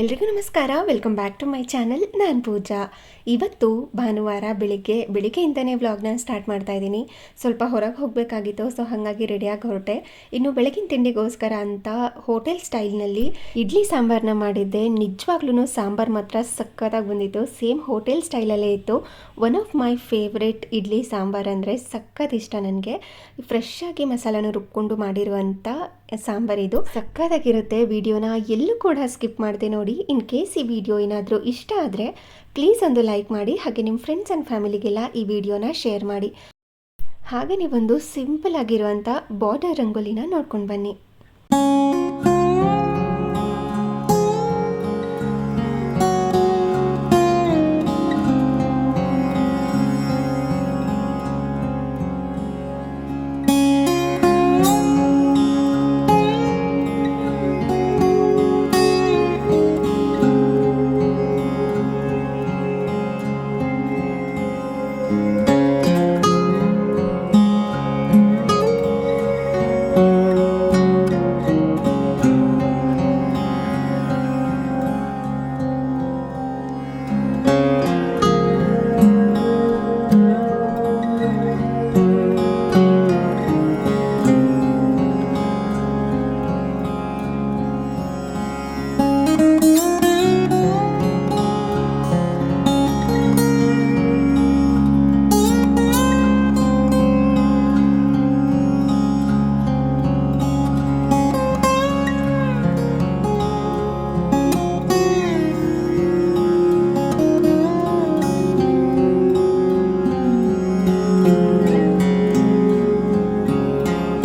ಎಲ್ರಿಗೂ ನಮಸ್ಕಾರ. Welcome back to my channel ನಾನು ಪೂಜಾ. ಇವತ್ತು ಭಾನುವಾರ ಬೆಳಿಗ್ಗೆ, ಬೆಳಿಗ್ಗೆಯಿಂದನೇ ವ್ಲಾಗ್ನ ಸ್ಟಾರ್ಟ್ ಮಾಡ್ತಾ ಇದ್ದೀನಿ. ಸ್ವಲ್ಪ ಹೊರಗೆ ಹೋಗಬೇಕಾಗಿತ್ತು ಸೊ ಹಾಗಾಗಿ ರೆಡಿಯಾಗಿ ಹೊರಟೆ. ಇನ್ನು ಬೆಳಗಿನ ತಿಂಡಿಗೋಸ್ಕರ ಅಂತ ಹೋಟೆಲ್ ಸ್ಟೈಲ್ನಲ್ಲಿ ಇಡ್ಲಿ ಸಾಂಬಾರನ್ನ ಮಾಡಿದ್ದೆ. ನಿಜವಾಗ್ಲೂ ಸಾಂಬಾರು ಮಾತ್ರ ಸಕ್ಕತ್ತಾಗಿ ಬಂದಿತ್ತು. ಸೇಮ್ ಹೋಟೆಲ್ ಸ್ಟೈಲಲ್ಲೇ ಇತ್ತು. One of my favourite idli sambar ಅಂದರೆ ಸಖತ್ ಇಷ್ಟ ನನಗೆ. ಫ್ರೆಶ್ ಆಗಿ ಮಸಾಲನ ರುಬ್ಕೊಂಡು ಮಾಡಿರುವಂಥ ಸಾಂಬಾರಿದು ಸಕ್ಕತ್ತಾಗಿರುತ್ತೆ ವಿಡಿಯೋನ ಎಲ್ಲೂ ಕೂಡ ಸ್ಕಿಪ್ ಮಾಡಿದೆ ನೋಡಿ. ಇನ್ ಕೇಸ್ ಈ ವಿಡಿಯೋ ಏನಾದರೂ ಇಷ್ಟ ಆದರೆ ಪ್ಲೀಸ್ ಒಂದು ಲೈಕ್ ಮಾಡಿ, ಹಾಗೆ ನಿಮ್ಮ ಫ್ರೆಂಡ್ಸ್ ಆ್ಯಂಡ್ ಫ್ಯಾಮಿಲಿಗೆಲ್ಲ ಈ ವಿಡಿಯೋನ ಶೇರ್ ಮಾಡಿ. ಹಾಗೆ ನೀವೊಂದು ಸಿಂಪಲ್ ಆಗಿರುವಂಥ ಬಾರ್ಡರ್ ರಂಗೋಲಿನ ನೋಡ್ಕೊಂಡು ಬನ್ನಿ.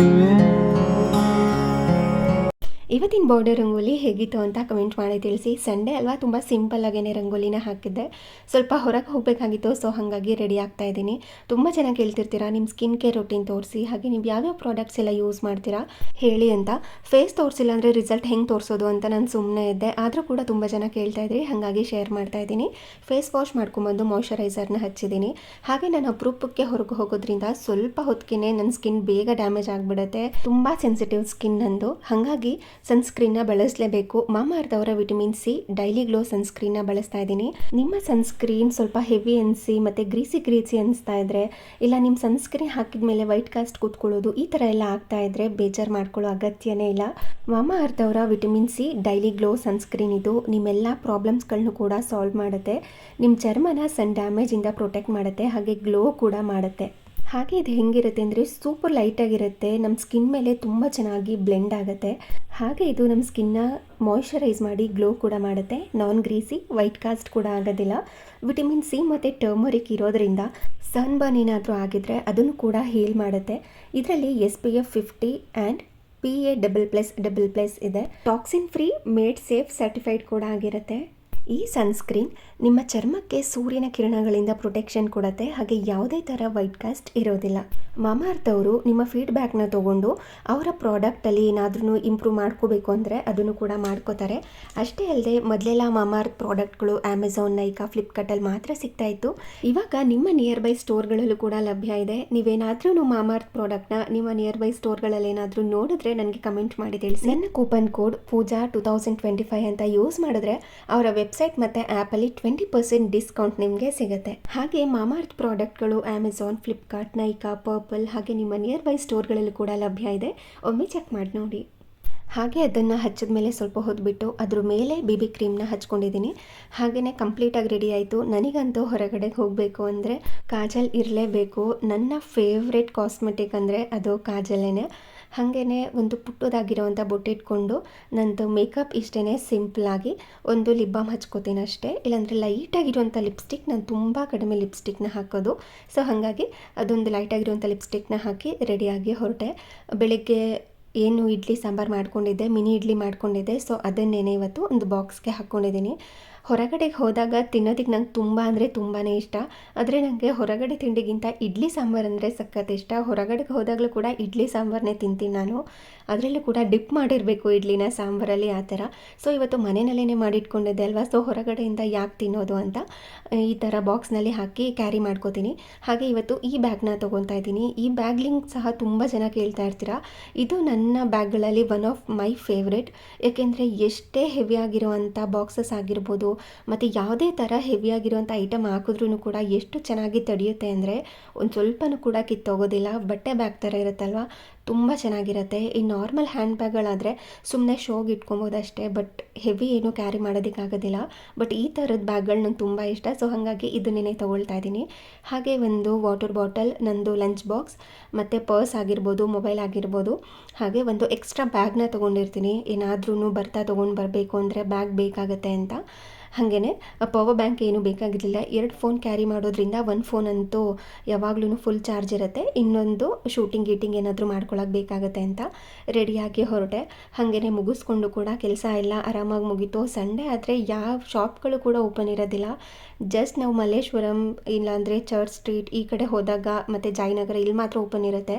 Mm-hmm. ಇವತ್ತಿನ ಬಾರ್ಡರ್ ರಂಗೋಲಿ ಹೇಗಿತ್ತು ಅಂತ ಕಮೆಂಟ್ ಮಾಡಿ ತಿಳಿಸಿ. ಸಂಡೇ ಅಲ್ವಾ? ತುಂಬ ಸಿಂಪಲ್ ರಂಗೋಲಿನ ಹಾಕಿದ್ದೆ. ಸ್ವಲ್ಪ ಹೊರಗೆ ಹೋಗಬೇಕಾಗಿತ್ತು ಸೊ ಹಾಗಾಗಿ ರೆಡಿ ಆಗ್ತಾ ಇದ್ದೀನಿ. ತುಂಬ ಚೆನ್ನಾಗಿ ಕೇಳ್ತಿರ್ತೀರಾ ನಿಮ್ಮ ಸ್ಕಿನ್ ಕೇರ್ ರೊಟೀನ್ ತೋರಿಸಿ, ಹಾಗೆ ನೀವು ಯಾವ್ಯಾವ ಪ್ರಾಡಕ್ಟ್ಸ್ ಎಲ್ಲ ಯೂಸ್ ಮಾಡ್ತೀರಾ ಹೇಳಿ ಅಂತ. ಫೇಸ್ ತೋರಿಸಿಲ್ಲ ಅಂದರೆ ರಿಸಲ್ಟ್ ಹೆಂಗೆ ತೋರಿಸೋದು ಅಂತ ನಾನು ಸುಮ್ಮನೆ ಇದ್ದೆ. ಆದರೂ ಕೂಡ ತುಂಬ ಜನ ಕೇಳ್ತಾ ಇದ್ರಿ, ಹಾಗಾಗಿ ಶೇರ್ ಮಾಡ್ತಾ ಇದ್ದೀನಿ. ಫೇಸ್ ವಾಶ್ ಮಾಡ್ಕೊಂಬಂದು ಮಾಯ್ಶ್ಚರೈಸರ್ನ ಹಚ್ಚಿದ್ದೀನಿ. ಹಾಗೆ ನಾನು ಅಪರೂಪಕ್ಕೆ ಹೊರಗೆ ಹೋಗೋದ್ರಿಂದ ಸ್ವಲ್ಪ ಹೊತ್ತಿಗೆ ನನ್ನ ಸ್ಕಿನ್ ಬೇಗ ಡ್ಯಾಮೇಜ್ ಆಗಿಬಿಡುತ್ತೆ. ತುಂಬ ಸೆನ್ಸಿಟಿವ್ ಸ್ಕಿನ್ ನಂದು. ಹಾಗಾಗಿ ಸನ್ಸ್ಕ್ರೀನ್ನ ಬಳಸಲೇಬೇಕು. ಮಾಮಾ ಅರ್ಥ ಅವರ ವಿಟಮಿನ್ ಸಿ, ಡೈಲಿ ಗ್ಲೋ ಸನ್ಸ್ಕ್ರೀನ್ನ ಬಳಸ್ತಾ ಇದ್ದೀನಿ. ನಿಮ್ಮ ಸನ್ಸ್ಕ್ರೀನ್ ಸ್ವಲ್ಪ ಹೆವಿ ಅನಿಸಿ, ಮತ್ತು ಗ್ರೀಸಿ ಗ್ರೀಸಿ ಅನಿಸ್ತಾ ಇದ್ದರೆ ಇಲ್ಲ ನಿಮ್ಮ ಸನ್ಸ್ಕ್ರೀನ್ ಹಾಕಿದ ಮೇಲೆ ವೈಟ್ ಕಾಸ್ಟ್ ಕೂತ್ಕೊಳ್ಳೋದು, ಈ ಥರ ಎಲ್ಲ ಆಗ್ತಾ ಇದ್ದರೆ ಬೇಜಾರು ಮಾಡ್ಕೊಳ್ಳೋ ಅಗತ್ಯನೇ ಇಲ್ಲ. ಮಾಮಾ ಅರ್ಥ ಅವರ vitamin C, daily glow sunscreen ಇದು. ನಿಮ್ಮೆಲ್ಲ ಪ್ರಾಬ್ಲಮ್ಸ್ಗಳನ್ನು ಕೂಡ ಸಾಲ್ವ್ ಮಾಡುತ್ತೆ. ನಿಮ್ಮ ಚರ್ಮನ ಸನ್ ಡ್ಯಾಮೇಜಿಂದ ಪ್ರೊಟೆಕ್ಟ್ ಮಾಡುತ್ತೆ. ಹಾಗೆ ಗ್ಲೋ ಕೂಡ ಮಾಡುತ್ತೆ. ಹಾಗೆ ಇದು ಹೆಂಗಿರುತ್ತೆ ಅಂದರೆ ಸೂಪರ್ ಲೈಟಾಗಿರುತ್ತೆ ನಮ್ಮ ಸ್ಕಿನ್ ಮೇಲೆ ತುಂಬ ಚೆನ್ನಾಗಿ ಬ್ಲೆಂಡ್ ಆಗುತ್ತೆ. ಹಾಗೆ ಇದು ನಮ್ಮ ಸ್ಕಿನ್ನ ಮಾಯ್ಶ್ಚರೈಸ್ ಮಾಡಿ ಗ್ಲೋ ಕೂಡ ಮಾಡುತ್ತೆ. ನಾನ್ ಗ್ರೀಸಿ ವೈಟ್ ಕಾಸ್ಟ್ ಕೂಡ ಆಗೋದಿಲ್ಲ. ವಿಟಮಿನ್ ಸಿ ಮತ್ತು ಟರ್ಮರಿಕ್ ಇರೋದರಿಂದ ಸನ್ ಬರ್ನ್ ಏನಾದರೂ ಆಗಿದ್ರೆ ಅದನ್ನು ಕೂಡ ಹೀಲ್ ಮಾಡುತ್ತೆ. ಇದರಲ್ಲಿ S P F fifty and P A double plus double plus ಇದೆ. Toxin free made safe certified ಕೂಡ ಆಗಿರುತ್ತೆ. ಈ ಸನ್ಸ್ಕ್ರೀನ್ ನಿಮ್ಮ ಚರ್ಮಕ್ಕೆ ಸೂರ್ಯನ ಕಿರಣಗಳಿಂದ ಪ್ರೊಟೆಕ್ಷನ್ ಕೊಡುತ್ತೆ. ಹಾಗೆ ಯಾವುದೇ ಥರ ವೈಟ್ ಕಾಸ್ಟ್ ಇರೋದಿಲ್ಲ. ಮಾಮಾರ್ತ್ ಅವರು ನಿಮ್ಮ ಫೀಡ್ಬ್ಯಾಕ್ನ ತೊಗೊಂಡು ಅವರ ಪ್ರಾಡಕ್ಟಲ್ಲಿ ಏನಾದ್ರೂ ಇಂಪ್ರೂವ್ ಮಾಡ್ಕೋಬೇಕು ಅಂದರೆ ಅದನ್ನು ಕೂಡ ಮಾಡ್ಕೋತಾರೆ. ಅಷ್ಟೇ ಅಲ್ಲದೆ ಮೊದಲೆಲ್ಲ ಮಾಮಾರ್ತ್ ಪ್ರಾಡಕ್ಟ್ಗಳು ಅಮೆಝಾನ್ ನೈಕಾ ಫ್ಲಿಪ್ಕಾರ್ಟಲ್ಲಿ ಮಾತ್ರ ಸಿಗ್ತಾ ಇತ್ತು. ಇವಾಗ ನಿಮ್ಮ ನಿಯರ್ ಬೈ ಸ್ಟೋರ್ಗಳಲ್ಲೂ ಕೂಡ ಲಭ್ಯ ಇದೆ. ನೀವೇನಾದ್ರೂ ಮಾಮಾರ್ತ್ ಪ್ರಾಡಕ್ಟ್ನ ನಿಮ್ಮ ನಿಯರ್ ಬೈ ಸ್ಟೋರ್ಗಳಲ್ಲಿ ಏನಾದರೂ ನೋಡಿದ್ರೆ ನನಗೆ ಕಮೆಂಟ್ ಮಾಡಿ ತಿಳಿಸಿ. ನನ್ನ coupon code Pooja two thousand twenty five ಅಂತ ಯೂಸ್ ಮಾಡಿದ್ರೆ ಅವರ ವೆಬ್ಸೈಟ್ ಮತ್ತು ಆ್ಯಪಲ್ಲಿ ಟ್ವೆಂಟಿ ಪರ್ಸೆಂಟ್ ಡಿಸ್ಕೌಂಟ್ ನಿಮಗೆ ಸಿಗುತ್ತೆ. ಹಾಗೆ ಮಾಮಾರ್ತ್ ಪ್ರಾಡಕ್ಟ್ಗಳು ಅಮೆಝಾನ್ ಫ್ಲಿಪ್ಕಾರ್ಟ್ ನೈಕಾ ಪರ್ಪಲ್ ಹಾಗೆ ನಿಮ್ಮ ನಿಯರ್ ಬೈ ಸ್ಟೋರ್ಗಳಲ್ಲಿ ಕೂಡ ಲಭ್ಯ ಇದೆ. ಒಮ್ಮೆ ಚೆಕ್ ಮಾಡಿ ನೋಡಿ. ಹಾಗೆ ಅದನ್ನು ಹಚ್ಚಿದ ಮೇಲೆ ಸ್ವಲ್ಪ ಹೊದ್ಬಿಟ್ಟು ಅದ್ರ ಮೇಲೆ ಬಿ ಬಿ ಕ್ರೀಮ್ನ ಹಚ್ಕೊಂಡಿದ್ದೀನಿ. ಹಾಗೆಯೇ ಕಂಪ್ಲೀಟಾಗಿ ರೆಡಿ ಆಯಿತು. ನನಗಂತೂ ಹೊರಗಡೆಗೆ ಹೋಗಬೇಕು ಅಂದರೆ ಕಾಜಲ್ ಇರಲೇಬೇಕು. ನನ್ನ ಫೇವ್ರೆಟ್ ಕಾಸ್ಮೆಟಿಕ್ ಅಂದರೆ ಅದು ಕಾಜಲ್ಲೇನೆ ಹಾಗೇ ಒಂದು ಪುಟ್ಟದಾಗಿರೋವಂಥ ಬೊಟ್ಟಿಟ್ಕೊಂಡು ನಂದು ಮೇಕಪ್ ಇಷ್ಟೇ ಸಿಂಪಲಾಗಿ ಒಂದು ಲಿಪ್ ಬಾಮ್ ಹಚ್ಕೋತೀನಿ ಅಷ್ಟೇ. ಇಲ್ಲಾಂದರೆ ಲೈಟಾಗಿರುವಂಥ ಲಿಪ್ಸ್ಟಿಕ್ ನಾನು ತುಂಬ ಕಡಿಮೆ ಲಿಪ್ಸ್ಟಿಕ್ನ ಹಾಕೋದು. ಸೊ ಹಾಗಾಗಿ ಅದೊಂದು ಲೈಟಾಗಿರುವಂಥ ಲಿಪ್ಸ್ಟಿಕ್ನ ಹಾಕಿ ರೆಡಿಯಾಗಿ ಹೊರಟೆ. ಬೆಳಿಗ್ಗೆ ಏನು ಇಡ್ಲಿ ಸಾಂಬಾರು ಮಾಡ್ಕೊಂಡಿದ್ದೆ, ಮಿನಿ ಇಡ್ಲಿ ಮಾಡ್ಕೊಂಡಿದ್ದೆ. ಸೊ ಅದನ್ನೇನೆ ಇವತ್ತು ಒಂದು ಬಾಕ್ಸ್ಗೆ ಹಾಕ್ಕೊಂಡಿದ್ದೀನಿ ಹೊರಗಡೆಗೆ ಹೋದಾಗ ತಿನ್ನೋದಕ್ಕೆ ನಂಗೆ ತುಂಬ ಅಂದರೆ ತುಂಬಾ ಇಷ್ಟ. ಆದರೆ ನನಗೆ ಹೊರಗಡೆ ತಿಂಡಿಗಿಂತ ಇಡ್ಲಿ ಸಾಂಬಾರು ಅಂದರೆ ಸಖತ್ ಇಷ್ಟ. ಹೊರಗಡೆಗೆ ಹೋದಾಗಲೂ ಕೂಡ ಇಡ್ಲಿ ಸಾಂಬಾರನ್ನೇ ತಿಂತೀನಿ ನಾನು. ಅದರಲ್ಲೂ ಕೂಡ ಡಿಪ್ ಮಾಡಿರಬೇಕು ಇಡ್ಲಿನ ಸಾಂಬಾರಲ್ಲಿ ಆ ಥರ. ಸೊ, ಇವತ್ತು ಮನೆಯಲ್ಲೇ ಮಾಡಿಟ್ಕೊಂಡಿದ್ದೆ ಅಲ್ವಾ? ಸೊ, ಹೊರಗಡೆಯಿಂದ ಯಾಕೆ ತಿನ್ನೋದು ಅಂತ ಈ ಥರ ಬಾಕ್ಸ್ನಲ್ಲಿ ಹಾಕಿ ಕ್ಯಾರಿ ಮಾಡ್ಕೋತೀನಿ. ಹಾಗೆ ಇವತ್ತು ಈ ಬ್ಯಾಗ್ನ ತೊಗೊತಾ ಇದ್ದೀನಿ. ಈ ಬ್ಯಾಗ್ ಲಿಂಕ್ ಸಹ ತುಂಬ ಜನ ಕೇಳ್ತಾ ಇರ್ತೀರಾ? ಇದು ನನ್ನ ಬ್ಯಾಗ್ಗಳಲ್ಲಿ ಒನ್ ಆಫ್ ಮೈ ಫೇವ್ರೆಟ್. ಏಕೆಂದರೆ ಎಷ್ಟೇ ಹೆವಿ ಆಗಿರುವಂಥ ಬಾಕ್ಸಸ್ ಆಗಿರ್ಬೋದು ಮತ್ತು ಯಾವುದೇ ಥರ ಹೆವಿಯಾಗಿರುವಂಥ ಐಟಮ್ ಹಾಕಿದ್ರೂ ಕೂಡ ಎಷ್ಟು ಚೆನ್ನಾಗಿ ತಡೆಯುತ್ತೆ ಅಂದರೆ ಒಂದು ಸ್ವಲ್ಪನೂ ಕೂಡ ಕಿತ್ತೋಗೋದಿಲ್ಲ ಬಟ್ಟೆ ಬ್ಯಾಗ್ ಥರ ಇರುತ್ತಲ್ವ? ತುಂಬ ಚೆನ್ನಾಗಿರುತ್ತೆ. ಈ ನಾರ್ಮಲ್ ಹ್ಯಾಂಡ್ ಬ್ಯಾಗ್ಗಳಾದರೆ ಸುಮ್ಮನೆ ಶೋಗೆ ಇಟ್ಕೊಬೋದು ಅಷ್ಟೇ ಬಟ್ ಹೆವಿ ಏನು ಕ್ಯಾರಿ ಮಾಡೋದಕ್ಕಾಗೋದಿಲ್ಲ ಬಟ್ ಈ ಥರದ ಬ್ಯಾಗ್ಗಳು ನಂಗೆ ತುಂಬ ಇಷ್ಟ ಸೊ ಹಾಗಾಗಿ ಇದನ್ನೇ ತೊಗೊಳ್ತಾ ಇದ್ದೀನಿ. ಹಾಗೆ ಒಂದು ವಾಟರ್ ಬಾಟಲ್ ನಂದು ಲಂಚ್ ಬಾಕ್ಸ್ ಮತ್ತು ಪರ್ಸ್ ಆಗಿರ್ಬೋದು ಮೊಬೈಲ್ ಆಗಿರ್ಬೋದು. ಹಾಗೆ ಒಂದು ಎಕ್ಸ್ಟ್ರಾ ಬ್ಯಾಗ್ನ ತೊಗೊಂಡಿರ್ತೀನಿ. ಏನಾದ್ರೂ ಬರ್ತಾ ತೊಗೊಂಡು ಬರಬೇಕು ಅಂದರೆ ಬ್ಯಾಗ್ ಬೇಕಾಗುತ್ತೆ ಅಂತ. ಹಾಗೆಯೇ ಪವರ್ ಬ್ಯಾಂಕ್ ಏನೂ ಬೇಕಾಗಿರಲಿಲ್ಲ. ಎರಡು ಫೋನ್ ಕ್ಯಾರಿ ಮಾಡೋದ್ರಿಂದ ಒಂದು ಫೋನ್ ಅಂತೂ ಯಾವಾಗ್ಲೂ ಫುಲ್ ಚಾರ್ಜ್ ಇರುತ್ತೆ. ಇನ್ನೊಂದು ಶೂಟಿಂಗ್ ಗೀಟಿಂಗ್ ಏನಾದರೂ ಮಾಡ್ಕೊಳಕ್ಕೆ ಬೇಕಾಗುತ್ತೆ ಅಂತ ರೆಡಿಯಾಗಿ ಹೊರಟೆ. ಹಾಗೆಯೇ ಮುಗಿಸ್ಕೊಂಡು ಕೂಡ ಕೆಲಸ ಎಲ್ಲ ಆರಾಮಾಗಿ ಮುಗೀತು. ಸಂಡೇ ಆದರೆ ಯಾವ ಶಾಪ್ಗಳು ಕೂಡ ಓಪನ್ ಇರೋದಿಲ್ಲ. ಜಸ್ಟ್ ನಾವು ಮಲ್ಲೇಶ್ವರಂ, ಇಲ್ಲಾಂದರೆ ಚರ್ಚ್ ಸ್ಟ್ರೀಟ್ ಈ ಕಡೆ ಹೋದಾಗ ಮತ್ತು ಜಯನಗರ ಇಲ್ಲಿ ಮಾತ್ರ ಓಪನ್ ಇರುತ್ತೆ.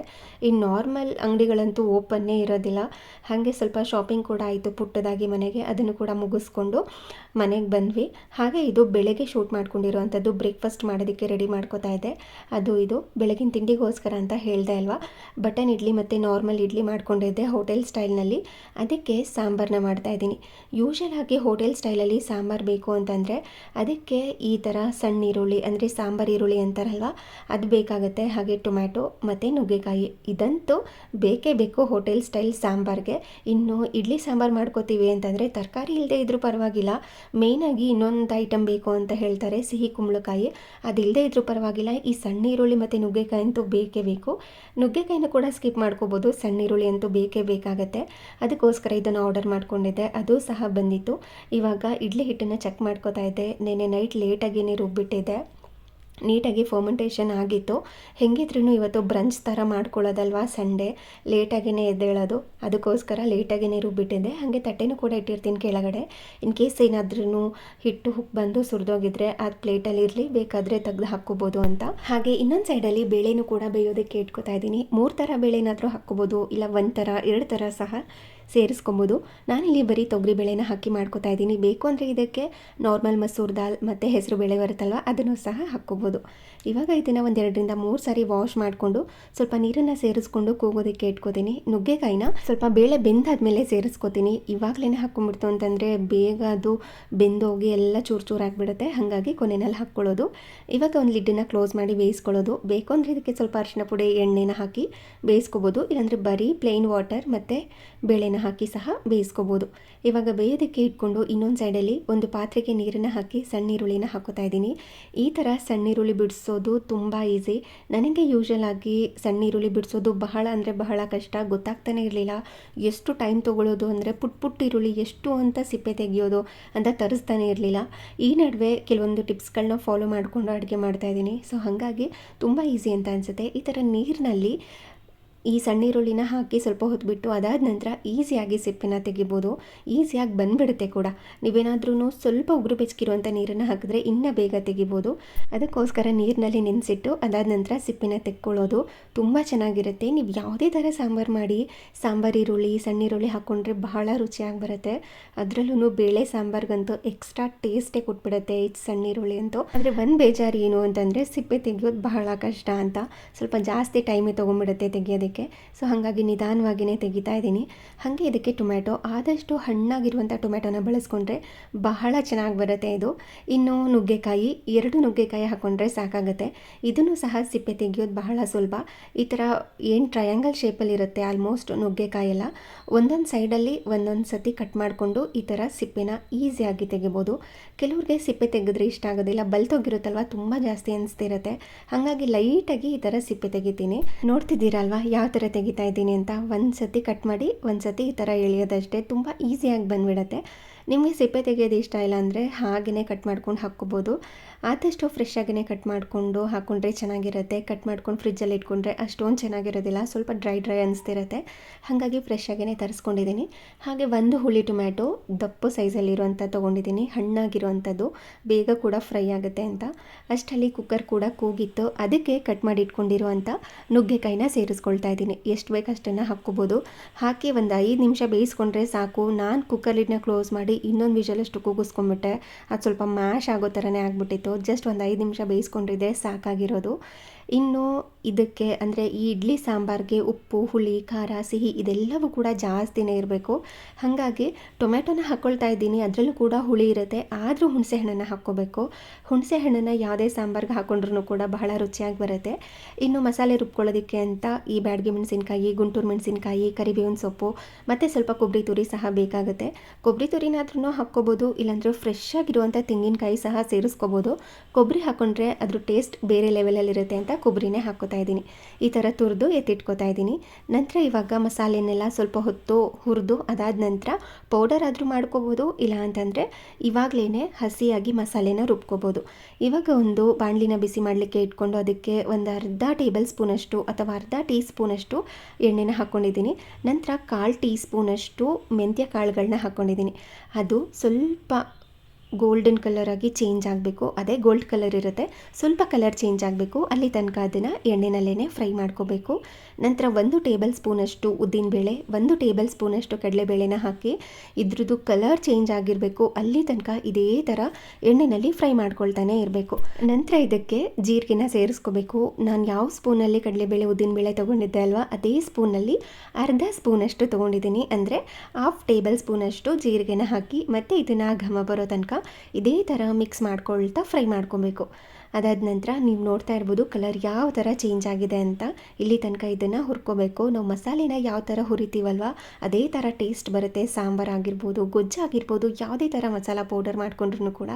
ಈ ನಾರ್ಮಲ್ ಅಂಗಡಿಗಳಂತೂ ಓಪನ್ನೇ ಇರೋದಿಲ್ಲ. ಹಾಗೆ ಸ್ವಲ್ಪ ಶಾಪಿಂಗ್ ಕೂಡ ಆಯಿತು ಪುಟ್ಟದಾಗಿ ಮನೆಗೆ. ಅದನ್ನು ಕೂಡ ಮುಗಿಸ್ಕೊಂಡು ಮನೆಗೆ ಹಾಗೆ ಇದು ಬೆಳಗ್ಗೆ ಶೂಟ್ ಮಾಡ್ಕೊಂಡಿರುವಂಥದ್ದು ಬ್ರೇಕ್ಫಾಸ್ಟ್ ಮಾಡೋದಕ್ಕೆ ರೆಡಿ ಮಾಡ್ಕೋತಾ ಇದ್ದೆ ಅದು ಇದು ಬೆಳಗಿನ ತಿಂಡಿಗೋಸ್ಕರ ಅಂತ ಹೇಳಿದೆ ಅಲ್ವಾ? ಬಟನ್ ಇಡ್ಲಿ ಮತ್ತು ನಾರ್ಮಲ್ ಇಡ್ಲಿ ಮಾಡ್ಕೊಂಡಿದ್ದೆ ಹೋಟೆಲ್ ಸ್ಟೈಲ್ನಲ್ಲಿ ಅದಕ್ಕೆ ಸಾಂಬಾರನ್ನ ಮಾಡ್ತಾಯಿದ್ದೀನಿ ಯೂಶಲ್ ಆಗಿ ಹೋಟೆಲ್ ಸ್ಟೈಲಲ್ಲಿ ಸಾಂಬಾರು ಬೇಕು ಅಂತಂದರೆ ಅದಕ್ಕೆ ಈ ಥರ ಸಣ್ಣ ಈರುಳ್ಳಿ ಅಂದರೆ ಸಾಂಬಾರು ಈರುಳ್ಳಿ ಅಂತಾರಲ್ವ? ಅದು ಬೇಕಾಗುತ್ತೆ. ಹಾಗೆ ಟೊಮ್ಯಾಟೊ ಮತ್ತು ನುಗ್ಗೆಕಾಯಿ. ಇದಂತೂ ಬೇಕೇ ಬೇಕು ಹೋಟೆಲ್ ಸ್ಟೈಲ್ ಸಾಂಬಾರ್ಗೆ. ಇನ್ನು ಇಡ್ಲಿ ಸಾಂಬಾರು ಮಾಡ್ಕೋತೀವಿ ಅಂತಂದರೆ ತರಕಾರಿ ಇಲ್ಲದೆ ಇದ್ರೂ ಪರವಾಗಿಲ್ಲ. ಮೇಯ್ನಾಗಿ ಇನ್ನೊಂದು ಐಟಮ್ ಬೇಕು ಅಂತ ಹೇಳ್ತಾರೆ, ಸಿಹಿ ಕುಂಬಳಕಾಯಿ. ಅದಿಲ್ಲದೆ ಇದ್ರೂ ಪರವಾಗಿಲ್ಲ, ಈ ಸಣ್ಣ ಈರುಳ್ಳಿ ಮತ್ತು ನುಗ್ಗೆಕಾಯಿ ಅಂತೂ ಬೇಕೇ ಬೇಕು. ನುಗ್ಗೆಕಾಯಿನ ಕೂಡ ಸ್ಕಿಪ್ ಮಾಡ್ಕೋಬೋದು, ಸಣ್ಣ ಈರುಳ್ಳಿ ಅಂತೂ ಬೇಕೇ ಬೇಕಾಗತ್ತೆ. ಅದಕ್ಕೋಸ್ಕರ ಇದನ್ನು ಆರ್ಡರ್ ಮಾಡ್ಕೊಂಡಿದ್ದೆ, ಅದು ಸಹ ಬಂದಿತ್ತು. ಇವಾಗ ಇಡ್ಲಿ ಹಿಟ್ಟನ್ನು ಚೆಕ್ ಮಾಡ್ಕೋತಾ ಇದ್ದೆ. ನೆನೆ ನೈಟ್ ಲೇಟಾಗಿಯೇ ರುಬ್ಬಿಟ್ಟಿದ್ದೆ. ನೀಟಾಗಿ ಫರ್ಮೆಂಟೇಷನ್ ಆಗಿತ್ತು. ಹೆಂಗಿದ್ರೂ ಇವತ್ತು ಬ್ರಂಚ್ ಥರ ಮಾಡ್ಕೊಳ್ಳೋದಲ್ವಾ ಸಂಡೇ. ಲೇಟಾಗಿಯೇ ಎದ್ದೇಳೋದು. ಅದಕ್ಕೋಸ್ಕರ ಲೇಟಾಗಿಯೇ ರುಬ್ಬಿಟ್ಟಿದ್ದೆ ಹಾಗೆ ತಟ್ಟೆನೂ ಕೂಡ ಇಟ್ಟಿರ್ತೀನಿ ಕೆಳಗಡೆ. ಇನ್ ಕೇಸ್ ಏನಾದ್ರೂ ಹಿಟ್ಟು ಹುಕ್ ಬಂದು ಸುರಿದೋಗಿದ್ರೆ ಅದು ಪ್ಲೇಟಲ್ಲಿ ಇರಲಿ, ಬೇಕಾದರೆ ತೆಗೆದು ಹಾಕ್ಕೋಬೋದು ಅಂತ. ಹಾಗೆ ಇನ್ನೊಂದು ಸೈಡಲ್ಲಿ ಬೇಳೆನೂ ಕೂಡ ಬೇಯೋದಕ್ಕೆ ಇಟ್ಕೋತಾ ಇದ್ದೀನಿ. ಮೂರು ಥರ ಬೇಳೆನಾದರೂ ಹಾಕ್ಕೋಬೋದು, ಇಲ್ಲ ಒಂದು ಥರ, ಎರಡು ಥರ ಸಹ. ಸೇರಿಸ್ಕೊಬೋದು. ನಾನಿಲ್ಲಿ ಬರೀ ತೊಗರಿಬೇಳೆನ ಹಾಕಿ ಮಾಡ್ಕೋತಾ ಇದ್ದೀನಿ. ಬೇಕು ಅಂದರೆ ಇದಕ್ಕೆ ನಾರ್ಮಲ್ ಮಸೂರ್ ದಾಲ್ ಮತ್ತು ಹೆಸರು ಬೇಳೆ ಬರುತ್ತಲ್ವ, ಅದನ್ನು ಸಹ ಹಾಕ್ಕೋಬೋದು. ಇವಾಗ ಇದನ್ನು ಒಂದೆರಡರಿಂದ ಮೂರು ಸಾರಿ ವಾಶ್ ಮಾಡಿಕೊಂಡು ಸ್ವಲ್ಪ ನೀರನ್ನು ಸೇರಿಸ್ಕೊಂಡು ಕೂಗೋದಕ್ಕೆ ಇಟ್ಕೋತೀನಿ. ನುಗ್ಗೆಕಾಯಿನ ಸ್ವಲ್ಪ ಬೇಳೆ ಬೆಂದಾದ್ಮೇಲೆ ಸೇರಿಸ್ಕೋತೀನಿ. ಇವಾಗಲೇ ಹಾಕ್ಕೊಂಡ್ಬಿಡ್ತು ಅಂತಂದರೆ ಬೇಗ ಅದು ಬೆಂದೋಗಿ ಎಲ್ಲ ಚೂರು ಚೂರು ಆಗಿಬಿಡುತ್ತೆ. ಹಾಗಾಗಿ ಕೊನೆಯಲ್ಲಿ ಹಾಕ್ಕೊಳ್ಳೋದು. ಇವಾಗ ಒಂದು ಲಿಡ್ಡನ್ನು ಕ್ಲೋಸ್ ಮಾಡಿ ಬೇಯಿಸ್ಕೊಳ್ಳೋದು. ಬೇಕು ಅಂದರೆ ಇದಕ್ಕೆ ಸ್ವಲ್ಪ ಅರಿಶಿನ ಪುಡಿ, ಎಣ್ಣೆನ ಹಾಕಿ ಬೇಯಿಸ್ಕೋಬೋದು. ಇಲ್ಲಾಂದರೆ ಬರೀ ಪ್ಲೇನ್ ವಾಟರ್ ಮತ್ತು ಬೇಳೆನ ಹಾಕಿ ಸಹ ಬೇಯಿಸ್ಕೋಬೋದು. ಇವಾಗ ಬೇಯೋದಕ್ಕೆ ಇಟ್ಕೊಂಡು ಇನ್ನೊಂದು ಸೈಡಲ್ಲಿ ಒಂದು ಪಾತ್ರೆಗೆ ನೀರನ್ನು ಹಾಕಿ ಸಣ್ಣ ಈರುಳ್ಳಿನ ಹಾಕೋತಾ ಇದ್ದೀನಿ. ಈ ಥರ ಸಣ್ಣ ಈರುಳ್ಳಿ ಬಿಡಿಸೋದು ತುಂಬ ಈಸಿ ನನಗೆ ಯೂಶಲ್ ಆಗಿ ಸಣ್ಣ ಈರುಳ್ಳಿ ಬಿಡಿಸೋದು ಬಹಳ ಅಂದರೆ ಬಹಳ ಕಷ್ಟ. ಗೊತ್ತಾಗ್ತಾನೆ ಇರಲಿಲ್ಲ. ಎಷ್ಟು ಟೈಮ್ ತೊಗೊಳ್ಳೋದು ಅಂದರೆ ಪುಟ್ ಪುಟ್ಟ ಈರುಳ್ಳಿ ಎಷ್ಟು ಅಂತ ಸಿಪ್ಪೆ ತೆಗೆಯೋದು ಅಂತ ತರಿಸ್ತಾನೆ ಇರಲಿಲ್ಲ. ಈ ನಡುವೆ ಕೆಲವೊಂದು ಟಿಪ್ಸ್ಗಳನ್ನ ಫಾಲೋ ಮಾಡಿಕೊಂಡು ಅಡುಗೆ ಮಾಡ್ತಾ ಇದ್ದೀನಿ. ಸೊ ಹಾಗಾಗಿ ತುಂಬ ಈಸಿ ಅಂತ ಅನಿಸುತ್ತೆ. ಈ ಥರ ನೀರಿನಲ್ಲಿ ಈ ಸಣ್ಣ ಈರುಳ್ಳಿನ ಹಾಕಿ ಸ್ವಲ್ಪ ಹೊತ್ತು ಬಿಟ್ಟು ಅದಾದ ನಂತರ ಈಸಿಯಾಗಿ ಸಿಪ್ಪೆನ ತೆಗಿಬೋದು. ಈಸಿಯಾಗಿ ಬಂದ್ಬಿಡುತ್ತೆ ಕೂಡ. ನೀವೇನಾದ್ರೂ ಸ್ವಲ್ಪ ಉಗುರು ಬೆಚ್ಚಗಿರುವಂಥ ನೀರನ್ನು ಹಾಕಿದ್ರೆ ಇನ್ನೂ ಬೇಗ ತೆಗಿಬೋದು. ಅದಕ್ಕೋಸ್ಕರ ನೀರಿನಲ್ಲಿ ನೆನೆಸಿಟ್ಟು ಅದಾದ ನಂತರ ಸಿಪ್ಪೆನ ತೆಕ್ಕೊಳ್ಳೋದು ತುಂಬ ಚೆನ್ನಾಗಿರುತ್ತೆ. ನೀವು ಯಾವುದೇ ಥರ ಸಾಂಬಾರು ಮಾಡಿ ಸಾಂಬಾರು ಈರುಳ್ಳಿ ಸಣ್ಣ ಈರುಳ್ಳಿ ಹಾಕ್ಕೊಂಡ್ರೆ ಬಹಳ ರುಚಿಯಾಗಿ ಬರುತ್ತೆ. ಅದರಲ್ಲೂ ಬೇಳೆ ಸಾಂಬಾರ್ಗಂತೂ ಎಕ್ಸ್ಟ್ರಾ ಟೇಸ್ಟೇ ಕೊಟ್ಬಿಡುತ್ತೆ ಇದು ಸಣ್ಣ ಈರುಳ್ಳಿ ಅಂತೂ. ಆದರೆ ಒಂದು ಬೇಜಾರು ಏನು ಅಂತಂದರೆ ಸಿಪ್ಪೆ ತೆಗೆಯೋದು ಬಹಳ ಕಷ್ಟ ಅಂತ. ಸ್ವಲ್ಪ ಜಾಸ್ತಿ ಟೈಮೇ ತೊಗೊಂಡ್ಬಿಡುತ್ತೆ ತೆಗಿಯೋದಕ್ಕೆ. ಸೊ ಹಾಗಾಗಿ ನಿಧಾನವಾಗಿಯೇ ತೆಗಿತಾ ಇದ್ದೀನಿ. ಹಾಗೆ ಇದಕ್ಕೆ ಟೊಮ್ಯಾಟೊ, ಆದಷ್ಟು ಹಣ್ಣಾಗಿರುವಂಥ ಟೊಮ್ಯಾಟೊನ ಬಳಸ್ಕೊಂಡ್ರೆ ಬಹಳ ಚೆನ್ನಾಗಿ ಬರುತ್ತೆ ಇದು. ಇನ್ನು ನುಗ್ಗೆಕಾಯಿ, ಎರಡು ನುಗ್ಗೆಕಾಯಿ ಹಾಕ್ಕೊಂಡ್ರೆ ಸಾಕಾಗುತ್ತೆ. ಇದನ್ನು ಸಹ ಸಿಪ್ಪೆ ತೆಗಿಯೋದು ಬಹಳ ಸುಲಭ. ಈ ಥರ ಏನು ಟ್ರಯಾಂಗಲ್ ಶೇಪಲ್ಲಿರುತ್ತೆ ಆಲ್ಮೋಸ್ಟ್ ನುಗ್ಗೆಕಾಯಿ ಎಲ್ಲ. ಒಂದೊಂದು ಸೈಡಲ್ಲಿ ಒಂದೊಂದು ಸತಿ ಕಟ್ ಮಾಡಿಕೊಂಡು ಈ ಥರ ಸಿಪ್ಪೆನ ಈಸಿಯಾಗಿ ತೆಗಿಬೋದು. ಕೆಲವ್ರಿಗೆ ಸಿಪ್ಪೆ ತೆಗೆದ್ರೆ ಇಷ್ಟ ಆಗೋದಿಲ್ಲ. ಬಲ್ತೋಗಿರುತ್ತಲ್ವ, ತುಂಬ ಜಾಸ್ತಿ ಅನಿಸ್ತಿರುತ್ತೆ. ಹಾಗಾಗಿ ಲೈಟಾಗಿ ಈ ಥರ ಸಿಪ್ಪೆ ತೆಗಿತೀನಿ. ನೋಡ್ತಿದ್ದೀರಲ್ವ, ಯಾವ ಯಾವ ಥರ ತೆಗಿತಾ ಇದ್ದೀನಿ ಅಂತ ಒಂದು ಸತಿ ಕಟ್ ಮಾಡಿ, ಒಂದು ಸತಿ ಈ ಥರ ಎಳೆಯೋದಷ್ಟೇ ತುಂಬ ಈಸಿಯಾಗಿ ಬಂದುಬಿಡತ್ತೆ. ನಿಮಗೆ ಸಿಪ್ಪೆ ತೆಗೆಯೋದು ಇಷ್ಟ ಇಲ್ಲ ಅಂದರೆ ಹಾಗೆಯೇ ಕಟ್ ಮಾಡ್ಕೊಂಡು ಹಾಕ್ಕೋಬೋದು. ಆದಷ್ಟು ಫ್ರೆಶ್ ಆಗಿಯೇ ಕಟ್ ಮಾಡಿಕೊಂಡು ಹಾಕ್ಕೊಂಡ್ರೆ ಚೆನ್ನಾಗಿರುತ್ತೆ. ಕಟ್ ಮಾಡ್ಕೊಂಡು ಫ್ರಿಜ್ಜಲ್ಲಿ ಇಟ್ಕೊಂಡ್ರೆ ಅಷ್ಟೊಂದು ಚೆನ್ನಾಗಿರೋದಿಲ್ಲ. ಸ್ವಲ್ಪ ಡ್ರೈ ಡ್ರೈ ಅನಿಸ್ತಿರುತ್ತೆ. ಹಾಗಾಗಿ ಫ್ರೆಶ್ ಆಗಿಯೇ ತರಿಸ್ಕೊಂಡಿದ್ದೀನಿ ಹಾಗೆ ಒಂದು ಹುಳಿ ಟೊಮ್ಯಾಟೊ ದಪ್ಪು ಸೈಜಲ್ಲಿರುವಂಥ ತೊಗೊಂಡಿದ್ದೀನಿ ಹಣ್ಣಾಗಿರುವಂಥದ್ದು ಬೇಗ ಕೂಡ ಫ್ರೈ ಆಗುತ್ತೆ ಅಂತ. ಅಷ್ಟಲ್ಲಿ ಕುಕ್ಕರ್ ಕೂಡ ಕೂಗಿತ್ತು. ಅದಕ್ಕೆ ಕಟ್ ಮಾಡಿ ಇಟ್ಕೊಂಡಿರುವಂಥ ನುಗ್ಗೆಕಾಯಿನ ಸೇರಿಸ್ಕೊಳ್ತಾ ಇದ್ದೀನಿ ಎಷ್ಟು ಬೇಕು ಅಷ್ಟನ್ನು ಹಾಕ್ಕೋಬೋದು. ಹಾಕಿ ಒಂದು ಐದು ನಿಮಿಷ ಬೇಯಿಸ್ಕೊಂಡ್ರೆ ಸಾಕು. ನಾನು ಕುಕ್ಕರ್ ಲಿಡ್ನ ಕ್ಲೋಸ್ ಮಾಡಿ ಇನ್ನೊಂದು ವಿಷಲಷ್ಟು ಕೂಗಿಸ್ಕೊಂಬಿಟ್ಟೆ ಅದು ಸ್ವಲ್ಪ ಮ್ಯಾಶ್ ಆಗೋ ಥರನೇ ಆಗಿಬಿಟ್ಟಿತ್ತು. ಜಸ್ಟ್ ಒಂದು ಐದು ನಿಮಿಷ ಬೇಯಿಸ್ಕೊಂಡಿದ್ದೆ ಸಾಕಾಗಿರೋದು. ಇನ್ನು ಇದಕ್ಕೆ ಅಂದರೆ ಈ ಇಡ್ಲಿ ಸಾಂಬಾರಿಗೆ ಉಪ್ಪು, ಹುಳಿ, ಖಾರ, ಸಿಹಿ ಇದೆಲ್ಲವೂ ಕೂಡ ಜಾಸ್ತಿನೇ ಇರಬೇಕು. ಹಾಗಾಗಿ ಟೊಮೆಟೊನ ಹಾಕ್ಕೊಳ್ತಾ ಇದ್ದೀನಿ. ಅದರಲ್ಲೂ ಕೂಡ ಹುಳಿ ಇರುತ್ತೆ. ಆದರೂ ಹುಣಸೆ ಹಣ್ಣನ್ನು ಹಾಕ್ಕೋಬೇಕು. ಹುಣಸೆ ಹಣ್ಣನ್ನು ಯಾವುದೇ ಸಾಂಬಾರ್ಗೆ ಹಾಕ್ಕೊಂಡ್ರೂ ಕೂಡ ಬಹಳ ರುಚಿಯಾಗಿ ಬರುತ್ತೆ. ಇನ್ನು ಮಸಾಲೆ ರುಬ್ಕೊಳ್ಳೋದಕ್ಕೆ ಅಂತ ಈ ಬ್ಯಾಡ್ಗೆ ಮೆಣಸಿನ್ಕಾಯಿ, ಗುಂಟೂರು ಮೆಣಸಿನ್ಕಾಯಿ, ಕರಿಬೇವಿನ ಸೊಪ್ಪು, ಮತ್ತು ಸ್ವಲ್ಪ ಕೊಬ್ಬರಿ ತುರಿ ಸಹ ಬೇಕಾಗುತ್ತೆ. ಕೊಬ್ಬರಿ ತುರಿನಾದ್ರೂ ಹಾಕ್ಕೋಬೋದು. ಇಲ್ಲಾಂದರೆ ಫ್ರೆಶ್ ಆಗಿರುವಂಥ ತೆಂಗಿನಕಾಯಿ ಸಹ ಸೇರಿಸ್ಕೋಬೋದು. ಕೊಬ್ಬರಿ ಹಾಕ್ಕೊಂಡ್ರೆ ಅದ್ರ ಟೇಸ್ಟ್ ಬೇರೆ ಲೆವೆಲಲ್ಲಿರುತ್ತೆ ಅಂತ ಕೊಬ್ಬರಿನೇ ಹಾಕೋತಾ ಇದ್ದೀನಿ. ಈ ಥರ ತುರಿದು ಎತ್ತಿಟ್ಕೋತಾ ಇದ್ದೀನಿ. ನಂತರ ಇವಾಗ ಮಸಾಲೆನೆಲ್ಲ ಸ್ವಲ್ಪ ಹೊತ್ತು ಹುರಿದು ಅದಾದ ನಂತರ ಪೌಡರ್ ಆದರೂ ಮಾಡ್ಕೋಬೋದು, ಇಲ್ಲ ಅಂತಂದರೆ ಇವಾಗಲೇ ಹಸಿಯಾಗಿ ಮಸಾಲೆನ ರುಬ್ಕೋಬೋದು. ಇವಾಗ ಒಂದು ಬಾಣಲಿನ ಬಿಸಿ ಮಾಡಲಿಕ್ಕೆ ಇಟ್ಕೊಂಡು ಅದಕ್ಕೆ ಒಂದು ಅರ್ಧ ಟೇಬಲ್ ಸ್ಪೂನಷ್ಟು ಅಥವಾ ಅರ್ಧ ಟೀ ಸ್ಪೂನಷ್ಟು ಎಣ್ಣೆನ ಹಾಕ್ಕೊಂಡಿದ್ದೀನಿ ನಂತರ ಕಾಲು ಟೀ ಸ್ಪೂನಷ್ಟು ಮೆಂತ್ಯ ಕಾಳುಗಳನ್ನ ಹಾಕ್ಕೊಂಡಿದ್ದೀನಿ ಅದು ಸ್ವಲ್ಪ ಗೋಲ್ಡನ್ ಕಲರ್ ಆಗಿ ಚೇಂಜ್ ಆಗಬೇಕು. ಅದೇ ಗೋಲ್ಡ್ ಕಲರ್ ಇರುತ್ತೆ. ಸ್ವಲ್ಪ ಕಲರ್ ಚೇಂಜ್ ಆಗಬೇಕು. ಅಲ್ಲಿ ತನಕ ಅದನ್ನು ಎಣ್ಣೆನಲ್ಲೇ ಫ್ರೈ ಮಾಡ್ಕೋಬೇಕು. ನಂತರ ಒಂದು ಟೇಬಲ್ ಸ್ಪೂನಷ್ಟು ಉದ್ದಿನಬೇಳೆ ಒಂದು ಟೇಬಲ್ ಸ್ಪೂನಷ್ಟು ಕಡಲೆಬೇಳೆನ ಹಾಕಿ ಇದ್ರದ್ದು ಕಲರ್ ಚೇಂಜ್ ಆಗಿರಬೇಕು. ಅಲ್ಲಿ ತನಕ ಇದೇ ಥರ ಎಣ್ಣೆನಲ್ಲಿ ಫ್ರೈ ಮಾಡ್ಕೊಳ್ತಾನೆ ಇರಬೇಕು. ನಂತರ ಇದಕ್ಕೆ ಜೀರಿಗೆನ ಸೇರಿಸ್ಕೋಬೇಕು. ನಾನು ಯಾವ ಸ್ಪೂನಲ್ಲಿ ಕಡಲೆಬೇಳೆ ಉದ್ದಿನಬೇಳೆ ತೊಗೊಂಡಿದ್ದೆ ಅಲ್ವಾ? ಅದೇ ಸ್ಪೂನಲ್ಲಿ ಅರ್ಧ ಸ್ಪೂನಷ್ಟು ತೊಗೊಂಡಿದ್ದೀನಿ. ಅಂದರೆ ಹಾಫ್ ಟೇಬಲ್ ಸ್ಪೂನಷ್ಟು ಜೀರಿಗೆನ ಹಾಕಿ ಮತ್ತು ಇದನ್ನು ಘಮ ಬರೋ ತನಕ ಇದೇ ಥರ ಮಿಕ್ಸ್ ಮಾಡ್ಕೊಳ್ತಾ ಫ್ರೈ ಮಾಡ್ಕೊಬೇಕು. ಅದಾದ ನಂತರ ನೀವು ನೋಡ್ತಾ ಇರ್ಬೋದು ಕಲರ್ ಯಾವ ಥರ ಚೇಂಜ್ ಆಗಿದೆ ಅಂತ. ಇಲ್ಲಿ ತನಕ ಇದನ್ನು ಹುರ್ಕೋಬೇಕು. ನಾವು ಮಸಾಲೆನ ಯಾವ ಥರ ಹುರಿತೀವಲ್ವ? ಅದೇ ಥರ ಟೇಸ್ಟ್ ಬರುತ್ತೆ. ಸಾಂಬಾರು ಆಗಿರ್ಬೋದು ಗೊಜ್ಜಾಗಿರ್ಬೋದು ಯಾವುದೇ ಥರ ಮಸಾಲ ಪೌಡರ್ ಮಾಡಿಕೊಂಡ್ರೂ ಕೂಡ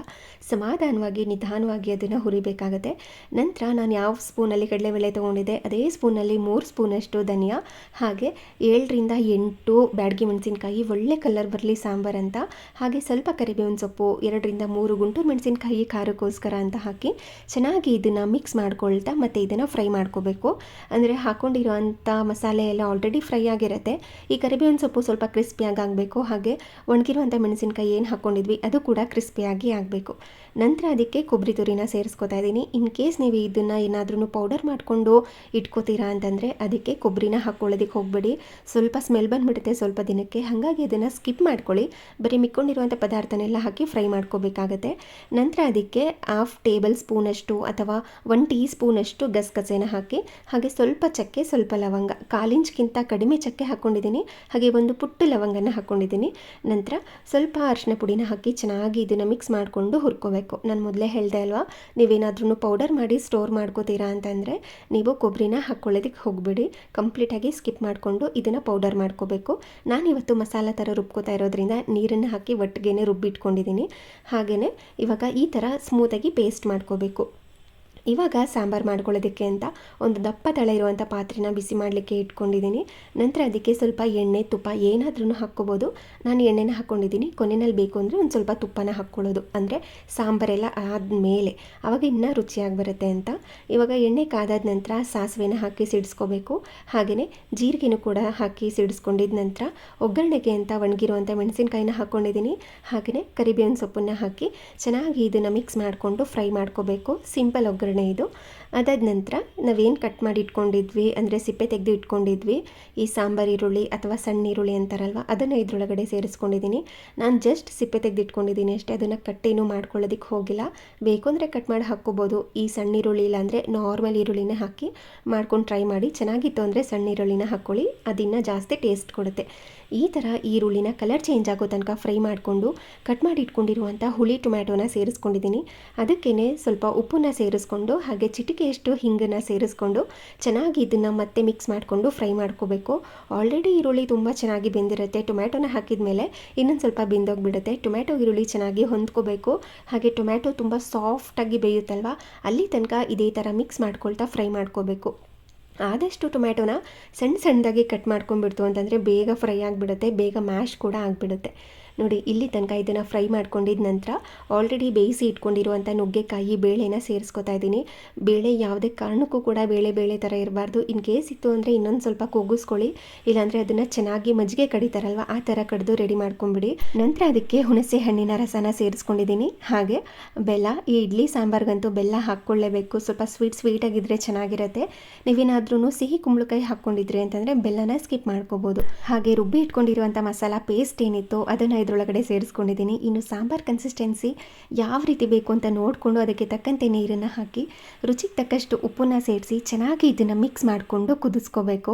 ಸಮಾಧಾನವಾಗಿ, ನಿಧಾನವಾಗಿ ಅದನ್ನು ಹುರಿಬೇಕಾಗತ್ತೆ. ನಂತರ ನಾನು ಯಾವ ಸ್ಪೂನಲ್ಲಿ ಕಡಲೆಬೇಳೆ ತೊಗೊಂಡಿದ್ದೆ, ಅದೇ ಸ್ಪೂನಲ್ಲಿ ಮೂರು ಸ್ಪೂನಷ್ಟು ಧನಿಯಾ, ಹಾಗೆ ಏಳರಿಂದ ಎಂಟು ಬ್ಯಾಡಗಿ ಮೆಣಸಿನ್ಕಾಯಿ, ಒಳ್ಳೆ ಕಲರ್ ಬರಲಿ ಸಾಂಬಾರು ಅಂತ. ಹಾಗೆ ಸ್ವಲ್ಪ ಕರಿಬೇವಿನ ಸೊಪ್ಪು, ಎರಡರಿಂದ ಮೂರು ಗುಂಟೂರು ಮೆಣಸಿನ್ಕಾಯಿ ಖಾರಕ್ಕೋಸ್ಕರ ಅಂತ ಹಾಕಿ ಚೆನ್ನಾಗಿ ಇದನ್ನು ಮಿಕ್ಸ್ ಮಾಡ್ಕೊಳ್ತಾ ಮತ್ತು ಇದನ್ನು ಫ್ರೈ ಮಾಡ್ಕೋಬೇಕು. ಅಂದರೆ ಹಾಕೊಂಡಿರೋವಂಥ ಮಸಾಲೆ ಎಲ್ಲ ಆಲ್ರೆಡಿ ಫ್ರೈ ಆಗಿರುತ್ತೆ. ಈ ಕರಿಬೇವಿನ ಸೊಪ್ಪು ಸ್ವಲ್ಪ ಕ್ರಿಸ್ಪಿಯಾಗಿ ಆಗಬೇಕು. ಹಾಗೆ ಒಣಗಿರುವಂಥ ಮೆಣಸಿನ್ಕಾಯಿ ಏನು ಹಾಕ್ಕೊಂಡಿದ್ವಿ ಅದು ಕೂಡ ಕ್ರಿಸ್ಪಿಯಾಗಿ ಆಗಬೇಕು. ನಂತರ ಅದಕ್ಕೆ ಕೊಬ್ಬರಿ ತುರಿನ ಸೇರಿಸ್ಕೊತಾ ಇದ್ದೀನಿ. ಇನ್ ಕೇಸ್ ನೀವು ಇದನ್ನು ಏನಾದ್ರೂ ಪೌಡರ್ ಮಾಡಿಕೊಂಡು ಇಟ್ಕೋತೀರಾ ಅಂತಂದರೆ ಅದಕ್ಕೆ ಕೊಬ್ಬರಿನ ಹಾಕ್ಕೊಳ್ಳೋದಕ್ಕೆ ಹೋಗಬೇಡಿ. ಸ್ವಲ್ಪ ಸ್ಮೆಲ್ ಬಂದುಬಿಡುತ್ತೆ, ಸ್ವಲ್ಪ ದಿನಕ್ಕೆ. ಹಾಗಾಗಿ ಅದನ್ನು ಸ್ಕಿಪ್ ಮಾಡ್ಕೊಳ್ಳಿ. ಬರೀ ಮಿಕ್ಕೊಂಡಿರುವಂಥ ಪದಾರ್ಥನೆಲ್ಲ ಹಾಕಿ ಫ್ರೈ ಮಾಡ್ಕೋಬೇಕಾಗತ್ತೆ. ನಂತರ ಅದಕ್ಕೆ ಹಾಫ್ ಟೇಬಲ್ ಸ್ಪೂನಷ್ಟು ಅಥವಾ ಒನ್ ಟೀ ಸ್ಪೂನಷ್ಟು ಗಸಗಸೆನ ಹಾಕಿ, ಹಾಗೆ ಸ್ವಲ್ಪ ಚಕ್ಕೆ, ಸ್ವಲ್ಪ ಲವಂಗ. ಕಾಲಿಂಚ್ಗಿಂತ ಕಡಿಮೆ ಚಕ್ಕೆ ಹಾಕ್ಕೊಂಡಿದ್ದೀನಿ ಹಾಗೆ ಒಂದು ಪುಟ್ಟು ಲವಂಗನ ಹಾಕ್ಕೊಂಡಿದ್ದೀನಿ ನಂತರ ಸ್ವಲ್ಪ ಅರಿಶಿನ ಪುಡಿನ ಹಾಕಿ ಚೆನ್ನಾಗಿ ಇದನ್ನು ಮಿಕ್ಸ್ ಮಾಡಿಕೊಂಡು ಹುರ್ಕೋಬೇಕು. ನಾನು ಮೊದಲೇ ಹೇಳಿದೆ ಅಲ್ವಾ? ನೀವೇನಾದ್ರೂ ಪೌಡರ್ ಮಾಡಿ ಸ್ಟೋರ್ ಮಾಡ್ಕೋತೀರಾ ಅಂತಂದರೆ ನೀವು ಕೊಬ್ಬರಿನ ಹಾಕ್ಕೊಳ್ಳೋದಕ್ಕೆ ಹೋಗಬೇಡಿ. ಕಂಪ್ಲೀಟಾಗಿ ಸ್ಕಿಪ್ ಮಾಡಿಕೊಂಡು ಇದನ್ನು ಪೌಡರ್ ಮಾಡ್ಕೋಬೇಕು. ನಾನಿವತ್ತು ಮಸಾಲ ಥರ ರುಬ್ಕೋತಾ ಇರೋದ್ರಿಂದ ನೀರನ್ನು ಹಾಕಿ ಒಟ್ಟಿಗೆ ರುಬ್ಬಿಟ್ಕೊಂಡಿದ್ದೀನಿ ಹಾಗೆಯೇ ಇವಾಗ ಈ ಥರ ಸ್ಮೂತಾಗಿ ಪೇಸ್ಟ್ ಮಾಡ್ಕೋಬೇಕು. ಇವಾಗ ಸಾಂಬಾರು ಮಾಡ್ಕೊಳ್ಳೋದಕ್ಕೆ ಅಂತ ಒಂದು ದಪ್ಪ ತಳ ಇರುವಂಥ ಪಾತ್ರೆನ ಬಿಸಿ ಮಾಡಲಿಕ್ಕೆ ಇಟ್ಕೊಂಡಿದ್ದೀನಿ. ನಂತರ ಅದಕ್ಕೆ ಸ್ವಲ್ಪ ಎಣ್ಣೆ, ತುಪ್ಪ ಏನಾದ್ರೂ ಹಾಕ್ಕೋಬೋದು. ನಾನು ಎಣ್ಣೆನ ಹಾಕ್ಕೊಂಡಿದ್ದೀನಿ. ಕೊನೆಯಲ್ಲಿ ಬೇಕು ಅಂದರೆ ಒಂದು ಸ್ವಲ್ಪ ತುಪ್ಪನ ಹಾಕ್ಕೊಳ್ಳೋದು. ಅಂದರೆ ಸಾಂಬಾರೆಲ್ಲ ಆದಮೇಲೆ ಆವಾಗ ಇನ್ನೂ ರುಚಿಯಾಗಿ ಬರುತ್ತೆ ಅಂತ. ಇವಾಗ ಎಣ್ಣೆ ಕಾದಾದ ನಂತರ ಸಾಸಿವೆನ ಹಾಕಿ ಸಿಡಿಸ್ಕೋಬೇಕು. ಹಾಗೆಯೇ ಜೀರಿಗೆನೂ ಕೂಡ ಹಾಕಿ ಸಿಡಿಸ್ಕೊಂಡಿದ ನಂತರ ಒಗ್ಗರಣೆಗೆ ಅಂತ ಒಣಗಿರುವಂಥ ಮೆಣಸಿನ್ಕಾಯಿನ ಹಾಕ್ಕೊಂಡಿದ್ದೀನಿ. ಹಾಗೆಯೇ ಕರಿಬೇವಿನ ಸೊಪ್ಪನ್ನು ಹಾಕಿ ಚೆನ್ನಾಗಿ ಇದನ್ನು ಮಿಕ್ಸ್ ಮಾಡಿಕೊಂಡು ಫ್ರೈ ಮಾಡ್ಕೋಬೇಕು. ಸಿಂಪಲ್ ಒಗ್ಗರಣೆ. ಇದು. ಅದಾದ ನಂತರ ನಾವೇನು ಕಟ್ ಮಾಡಿ ಇಟ್ಕೊಂಡಿದ್ವಿ ಅಂದರೆ ಸಿಪ್ಪೆ ತೆಗೆದು ಇಟ್ಕೊಂಡಿದ್ವಿ, ಈ ಸಾಂಬಾರು ಈರುಳ್ಳಿ ಅಥವಾ ಸಣ್ಣ ಈರುಳ್ಳಿ ಅಂತಾರಲ್ವ, ಅದನ್ನು ಇದರೊಳಗಡೆ ಸೇರಿಸ್ಕೊಂಡಿದ್ದೀನಿ ನಾನು ಜಸ್ಟ್ ಸಿಪ್ಪೆ ತೆಗೆದು ಇಟ್ಕೊಂಡಿದ್ದೀನಿ ಅಷ್ಟೇ, ಅದನ್ನು ಕಟ್ಟೇನು ಮಾಡ್ಕೊಳ್ಳೋದಕ್ಕೆ ಹೋಗಿಲ್ಲ. ಬೇಕು ಅಂದರೆ ಕಟ್ ಮಾಡಿ ಹಾಕ್ಕೋಬೋದು. ಈ ಸಣ್ಣ ಈರುಳ್ಳಿ ಇಲ್ಲಾಂದರೆ ನಾರ್ಮಲ್ ಈರುಳ್ಳಿನೇ ಹಾಕಿ ಮಾಡ್ಕೊಂಡು ಟ್ರೈ ಮಾಡಿ. ಚೆನ್ನಾಗಿತ್ತು ಅಂದರೆ ಸಣ್ಣ ಈರುಳ್ಳಿನ ಹಾಕ್ಕೊಳ್ಳಿ, ಅದಿನ್ನು ಜಾಸ್ತಿ ಟೇಸ್ಟ್ ಕೊಡುತ್ತೆ. ಈ ಥರ ಈರುಳ್ಳಿನ ಕಲರ್ ಚೇಂಜ್ ಆಗೋ ತನಕ ಫ್ರೈ ಮಾಡಿಕೊಂಡು ಕಟ್ ಮಾಡಿ ಇಟ್ಕೊಂಡಿರುವಂಥ ಹುಳಿ ಟೊಮ್ಯಾಟೋನ ಸೇರಿಸ್ಕೊಂಡಿದ್ದೀನಿ. ಅದಕ್ಕೇ ಸ್ವಲ್ಪ ಉಪ್ಪನ್ನ ಸೇರಿಸ್ಕೊಂಡು ಹಾಗೆ ಚಿಟಿಕೆಯಷ್ಟು ಹಿಂಗನ್ನು ಸೇರಿಸ್ಕೊಂಡು ಚೆನ್ನಾಗಿ ಇದನ್ನು ಮತ್ತೆ ಮಿಕ್ಸ್ ಮಾಡಿಕೊಂಡು ಫ್ರೈ ಮಾಡ್ಕೋಬೇಕು. ಆಲ್ರೆಡಿ ಈರುಳ್ಳಿ ತುಂಬ ಚೆನ್ನಾಗಿ ಬೆಂದಿರುತ್ತೆ. ಟೊಮ್ಯಾಟೋನ ಹಾಕಿದ ಮೇಲೆ ಇನ್ನೊಂದು ಸ್ವಲ್ಪ ಬೆಂದೋಗಿಬಿಡುತ್ತೆ. ಟೊಮ್ಯಾಟೊ ಈರುಳ್ಳಿ ಚೆನ್ನಾಗಿ ಹೊಂದ್ಕೋಬೇಕು. ಹಾಗೆ ಟೊಮ್ಯಾಟೊ ತುಂಬ ಸಾಫ್ಟಾಗಿ ಬೇಯುತ್ತಲ್ವ? ಅಲ್ಲಿ ತನಕ ಇದೇ ಥರ ಮಿಕ್ಸ್ ಮಾಡ್ಕೊಳ್ತಾ ಫ್ರೈ ಮಾಡ್ಕೋಬೇಕು. ಆದಷ್ಟು ಟೊಮ್ಯಾಟೊನ ಸಣ್ಣ ಸಣ್ಣದಾಗಿ ಕಟ್ ಮಾಡ್ಕೊಂಡ್ಬಿಡ್ತು ಅಂತಂದರೆ ಬೇಗ ಫ್ರೈ ಆಗಿಬಿಡುತ್ತೆ ಬೇಗ ಮ್ಯಾಶ್ ಕೂಡ ಆಗಿಬಿಡುತ್ತೆ. ನೋಡಿ, ಇಲ್ಲಿ ತನಕ ಇದನ್ನು ಫ್ರೈ ಮಾಡ್ಕೊಂಡಿದ ನಂತರ ಆಲ್ರೆಡಿ ಬೇಯಿಸಿ ಇಟ್ಕೊಂಡಿರುವಂಥ ನುಗ್ಗೆಕಾಯಿ, ಬೇಳೆನ ಸೇರಿಸ್ಕೊತಾ ಇದ್ದೀನಿ. ಬೇಳೆ ಯಾವುದೇ ಕಾರಣಕ್ಕೂ ಕೂಡ ಬೇಳೆ ಬೇಳೆ ಥರ ಇರಬಾರ್ದು. ಇನ್ ಕೇಸ್ ಇತ್ತು ಅಂದರೆ ಇನ್ನೊಂದು ಸ್ವಲ್ಪ ಕೂಗಿಸ್ಕೊಳ್ಳಿ. ಇಲ್ಲಾಂದರೆ ಅದನ್ನು ಚೆನ್ನಾಗಿ ಮಜ್ಜಿಗೆ ಕಡಿತಾರಲ್ವ, ಆ ಥರ ಕಡಿದು ರೆಡಿ ಮಾಡ್ಕೊಂಬಿಡಿ. ನಂತರ ಅದಕ್ಕೆ ಹುಣಸೆ ಹಣ್ಣಿನ ರಸನ ಸೇರಿಸ್ಕೊಂಡಿದ್ದೀನಿ. ಹಾಗೆ ಬೆಲ್ಲ, ಈ ಇಡ್ಲಿ ಸಾಂಬಾರ್ಗಂತೂ ಬೆಲ್ಲ ಹಾಕ್ಕೊಳ್ಳೇಬೇಕು. ಸ್ವಲ್ಪ ಸ್ವೀಟ್ ಸ್ವೀಟಾಗಿದ್ದರೆ ಚೆನ್ನಾಗಿರುತ್ತೆ. ನೀವೇನಾದ್ರೂ ಸಿಹಿ ಕುಂಬಳಕಾಯಿ ಹಾಕ್ಕೊಂಡಿದ್ರಿ ಅಂತಂದರೆ ಬೆಲ್ಲನ ಸ್ಕಿಪ್ ಮಾಡ್ಕೋಬೋದು. ಹಾಗೆ ರುಬ್ಬಿ ಇಟ್ಕೊಂಡಿರುವಂಥ ಮಸಾಲ ಪೇಸ್ಟ್ ಏನಿತ್ತು ಅದನ್ನು ಇದರೊಳಗಡೆ ಸೇರಿಸ್ಕೊಂಡಿದ್ದೀನಿ. ಇನ್ನು ಸಾಂಬಾರ್ ಕನ್ಸಿಸ್ಟೆನ್ಸಿ ಯಾವ ರೀತಿ ಬೇಕು ಅಂತ ನೋಡಿಕೊಂಡು ಅದಕ್ಕೆ ತಕ್ಕಂತೆ ನೀರನ್ನು ಹಾಕಿ, ರುಚಿಗೆ ತಕ್ಕಷ್ಟು ಉಪ್ಪನ್ನು ಸೇರಿಸಿ ಚೆನ್ನಾಗಿ ಇದನ್ನು ಮಿಕ್ಸ್ ಮಾಡಿಕೊಂಡು ಕುದಿಸ್ಕೋಬೇಕು.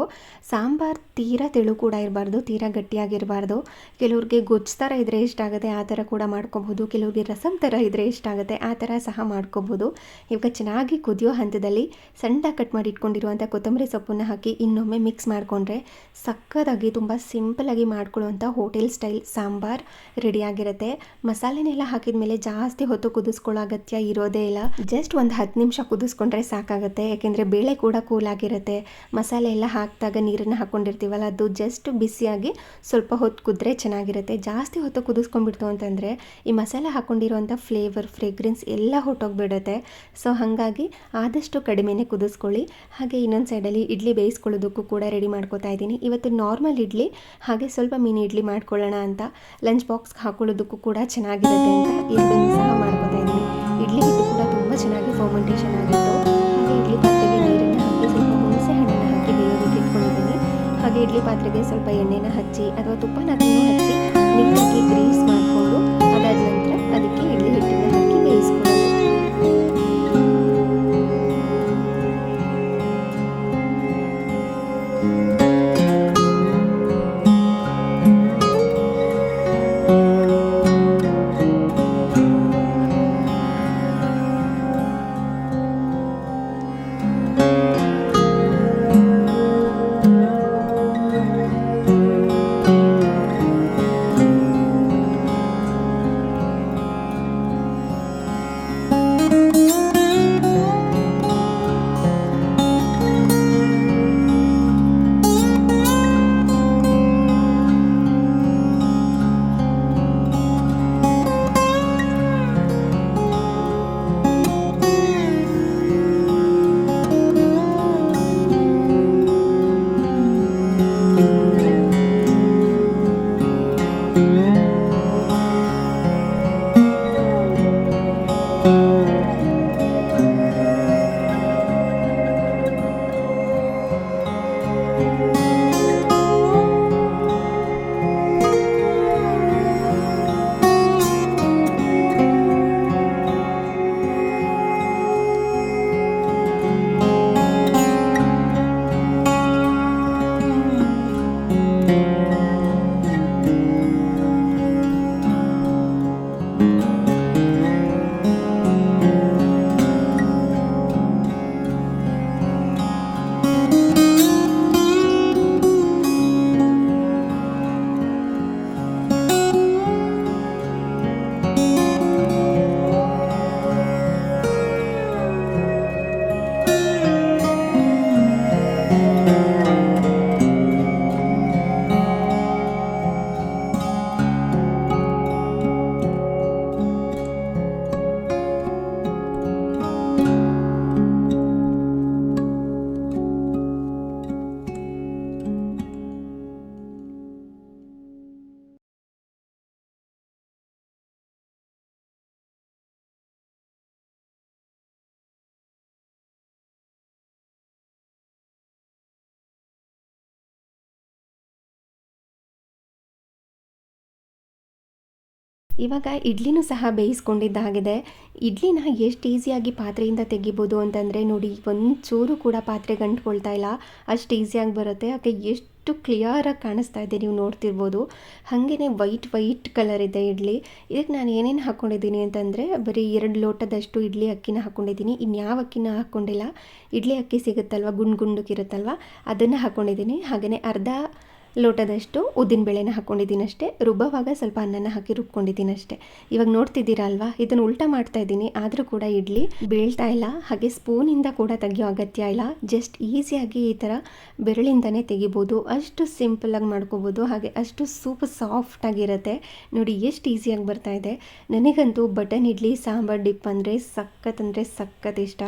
ಸಾಂಬಾರ್ ತೀರಾ ತೆಳು ಕೂಡ ಇರಬಾರ್ದು, ತೀರಾ ಗಟ್ಟಿಯಾಗಿರಬಾರ್ದು. ಕೆಲವ್ರಿಗೆ ಗೊಜ್ಜು ಥರ ಇದ್ದರೆ ಇಷ್ಟ ಆಗುತ್ತೆ, ಆ ಥರ ಕೂಡ ಮಾಡ್ಕೋಬೋದು ಕೆಲವ್ರಿಗೆ ರಸಮ್ ಥರ ಇದ್ದರೆ ಇಷ್ಟ ಆಗುತ್ತೆ, ಆ ಥರ ಸಹ ಮಾಡ್ಕೋಬೋದು ಇವಾಗ ಚೆನ್ನಾಗಿ ಕುದಿಯೋ ಹಂತದಲ್ಲಿ ಸಣ್ಣ ಕಟ್ ಮಾಡಿ ಇಟ್ಕೊಂಡಿರುವಂಥ ಕೊತ್ತಂಬರಿ ಸೊಪ್ಪನ್ನು ಹಾಕಿ ಇನ್ನೊಮ್ಮೆ ಮಿಕ್ಸ್ ಮಾಡಿಕೊಂಡ್ರೆ ಸಕ್ಕದಾಗಿ ತುಂಬ ಸಿಂಪಲಾಗಿ ಮಾಡ್ಕೊಳ್ಳುವಂಥ ಹೋಟೆಲ್ ಸ್ಟೈಲ್ ಸಾಂಬಾರ್ ರೆಡಿಯಾಗಿರುತ್ತೆ ಮಸಾಲೆನೆಲ್ಲ ಹಾಕಿದ ಮೇಲೆ ಜಾಸ್ತಿ ಹೊತ್ತು ಕುದಿಸ್ಕೊಳ್ಳೋ ಅಗತ್ಯ ಇರೋದೇ ಇಲ್ಲ. ಜಸ್ಟ್ ಒಂದು ಹತ್ತು ನಿಮಿಷ ಕುದಿಸ್ಕೊಂಡ್ರೆ ಸಾಕಾಗುತ್ತೆ. ಯಾಕೆಂದರೆ ಬೇಳೆ ಕೂಡ ಕೂಲ್ ಆಗಿರುತ್ತೆ. ಮಸಾಲೆ ಎಲ್ಲ ಹಾಕಿದಾಗ ನೀರನ್ನು ಹಾಕ್ಕೊಂಡಿರ್ತೀವಲ್ಲ ಅದು ಜಸ್ಟ್ ಬಿಸಿಯಾಗಿ ಸ್ವಲ್ಪ ಹೊತ್ತು ಕುದ್ರೆ ಚೆನ್ನಾಗಿರುತ್ತೆ. ಜಾಸ್ತಿ ಹೊತ್ತು ಕುದಿಸ್ಕೊಂಡ್ಬಿಡ್ತು ಅಂತಂದರೆ ಈ ಮಸಾಲೆ ಹಾಕ್ಕೊಂಡಿರುವಂಥ ಫ್ಲೇವರ್ ಫ್ರೇಗ್ರೆನ್ಸ್ ಎಲ್ಲ ಹೊಟ್ಟೋಗ್ಬಿಡುತ್ತೆ ಸೊ ಹಾಗಾಗಿ ಆದಷ್ಟು ಕಡಿಮೆನೇ ಕುದಿಸ್ಕೊಳ್ಳಿ. ಹಾಗೆ ಇನ್ನೊಂದು ಸೈಡಲ್ಲಿ ಇಡ್ಲಿ ಬೇಯಿಸ್ಕೊಳ್ಳೋದಕ್ಕೂ ಕೂಡ ರೆಡಿ ಮಾಡ್ಕೋತಾ ಇದ್ದೀನಿ. ಇವತ್ತು ನಾರ್ಮಲ್ ಇಡ್ಲಿ, ಹಾಗೆ ಸ್ವಲ್ಪ ಮೀನು ಇಡ್ಲಿ ಮಾಡ್ಕೊಳ್ಳೋಣ ಅಂತ. ಲಂಚ್ ಬಾಕ್ಸ್ಗೆ ಹಾಕೊಳ್ಳೋದಕ್ಕೂ ಕೂಡ ಚೆನ್ನಾಗಿರುತ್ತೆ ಅಂತ ಇದನ್ನು ಸಹ ಮಾಡ್ಕೋತಾ ಇದ್ದೀನಿ. ಇಡ್ಲಿ ಹಿಟ್ಟು ಕೂಡ ತುಂಬ ಚೆನ್ನಾಗಿ ಫರ್ಮೆಂಟೇಷನ್ ಆಗಿತ್ತು. ಹಾಗೆ ಇಡ್ಲಿ ಪಾತ್ರೆಗೆ ನೀರನ್ನು ಹಾಕಿ ಸ್ವಲ್ಪ ಹುಣಸೆ ಹಣ್ಣನ್ನು ಹಾಕಿ ಬೇಯೋದಕ್ಕೆ ಇಟ್ಕೊಂಡಿದ್ದೀನಿ. ಹಾಗೆ ಇಡ್ಲಿ ಪಾತ್ರೆಗೆ ಸ್ವಲ್ಪ ಎಣ್ಣೆನ ಹಚ್ಚಿ ಅಥವಾ ತುಪ್ಪನ ಹಚ್ಚಿ ನೀಟಾಗಿ ಗ್ರೀಸ್ ಮಾಡಿಕೊಂಡು ಇವಾಗ ಇಡ್ಲಿನೂ ಸಹ ಬೇಯಿಸ್ಕೊಂಡಿದ್ದಾಗಿದೆ ಇಡ್ಲಿನ ಎಷ್ಟು ಈಸಿಯಾಗಿ ಪಾತ್ರೆಯಿಂದ ತೆಗಿಬೋದು ಅಂತಂದರೆ ನೋಡಿ, ಒಂದು ಚೂರು ಕೂಡ ಪಾತ್ರೆ ಗಂಟ್ಕೊಳ್ತಾ ಇಲ್ಲ. ಅಷ್ಟು ಈಸಿಯಾಗಿ ಬರುತ್ತೆ. ಯಾಕೆ ಎಷ್ಟು ಕ್ಲಿಯರಾಗಿ ಕಾಣಿಸ್ತಾ ಇದೆ ನೀವು ನೋಡ್ತಿರ್ಬೋದು. ಹಾಗೆಯೇ ವೈಟ್ ವೈಟ್ ಕಲರ್ ಇದೆ ಇಡ್ಲಿ. ಇದಕ್ಕೆ ನಾನು ಏನೇನು ಹಾಕ್ಕೊಂಡಿದ್ದೀನಿ ಅಂತಂದರೆ, ಬರೀ ಎರಡು ಲೋಟದಷ್ಟು ಇಡ್ಲಿ ಅಕ್ಕಿನ ಹಾಕ್ಕೊಂಡಿದ್ದೀನಿ ಇನ್ಯಾವ ಅಕ್ಕಿನ ಹಾಕ್ಕೊಂಡಿಲ್ಲ ಇಡ್ಲಿ ಅಕ್ಕಿ ಸಿಗುತ್ತಲ್ವ? ಗುಂಡು ಗುಂಡಕ್ಕಿರುತ್ತಲ್ವ ಅದನ್ನು ಹಾಕ್ಕೊಂಡಿದ್ದೀನಿ ಹಾಗೆಯೇ ಅರ್ಧ ಲೋಟದಷ್ಟು ಉದ್ದಿನಬೇಳೆನ ಹಾಕ್ಕೊಂಡಿದ್ದೀನಿ ಅಷ್ಟೇ ರುಬ್ಬವಾಗ ಸ್ವಲ್ಪ ಅನ್ನನ ಹಾಕಿ ರುಬ್ಕೊಂಡಿದ್ದೀನಿ ಅಷ್ಟೇ ಇವಾಗ ನೋಡ್ತಿದ್ದೀರಾ ಅಲ್ವಾ ಇದನ್ನು ಉಲ್ಟಾ ಮಾಡ್ತಾ ಇದ್ದೀನಿ, ಆದರೂ ಕೂಡ ಇಡ್ಲಿ ಬೀಳ್ತಾ ಇಲ್ಲ, ಹಾಗೆ ಸ್ಪೂನಿಂದ ಕೂಡ ತೆಗಿಯೋ ಅಗತ್ಯ ಇಲ್ಲ, ಜಸ್ಟ್ ಈಸಿಯಾಗಿ ಈ ಥರ ಬೆರಳಿಂದನೇ ತೆಗಿಬೋದು, ಅಷ್ಟು ಸಿಂಪಲಾಗಿ ಮಾಡ್ಕೋಬೋದು, ಹಾಗೆ ಅಷ್ಟು ಸೂಪ್ ಸಾಫ್ಟಾಗಿರುತ್ತೆ ನೋಡಿ, ಎಷ್ಟು ಈಸಿಯಾಗಿ ಬರ್ತಾ ಇದೆ. ನನಗಂತೂ ಬಟನ್ ಇಡ್ಲಿ, ಸಾಂಬಾರ್ ಡಿಪ್ ಅಂದರೆ ಸಖತ್ ಅಂದರೆ ಸಖತ್ ಇಷ್ಟ.